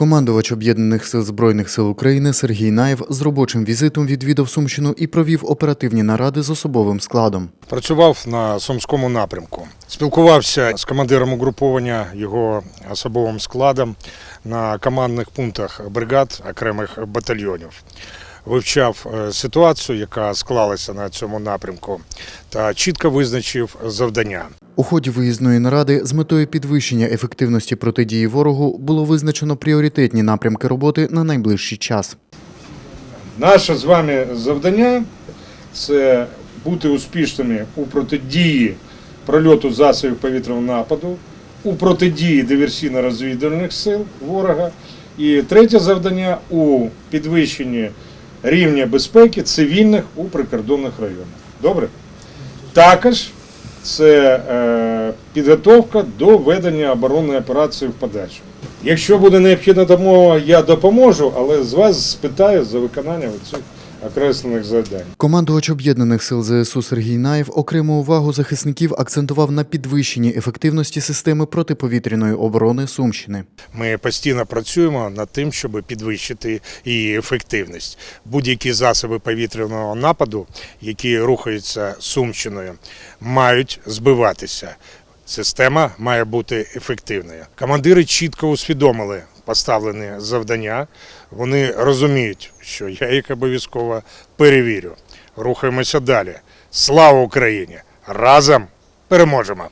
Командувач Об'єднаних сил Збройних сил України Сергій Наєв з робочим візитом відвідав Сумщину і провів оперативні наради з особовим складом. Працював на Сумському напрямку. Спілкувався з командиром угруповання, його особовим складом на командних пунктах бригад окремих батальйонів. Вивчав е, ситуацію, яка склалася на цьому напрямку, та чітко визначив завдання. У ході виїзної наради з метою підвищення ефективності протидії ворогу було визначено пріоритетні напрямки роботи на найближчий час. Наше з вами завдання це бути успішними у протидії прольоту засобів повітряного нападу, у протидії диверсійно-розвідувальних сил ворога. І третє завдання у підвищенні рівня безпеки цивільних у прикордонних районах. Добре? Також це е, підготовка до ведення оборонної операції в подальшому. Якщо буде необхідна допомога, я допоможу, але з вас спитаю за виконання цих окреслених завдань. Командувач Об'єднаних сил ЗСУ Сергій Наєв окрему увагу захисників акцентував на підвищенні ефективності системи протиповітряної оборони Сумщини. Ми постійно працюємо над тим, щоб підвищити її ефективність. Будь-які засоби повітряного нападу, які рухаються Сумщиною, мають збиватися. Система має бути ефективною. Командири чітко усвідомили поставлені завдання. Вони розуміють, що я їх обов'язково перевірю. Рухаємося далі. Слава Україні! Разом переможемо!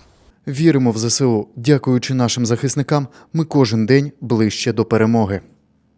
Віримо в ЗСУ. Дякуючи нашим захисникам, ми кожен день ближче до перемоги.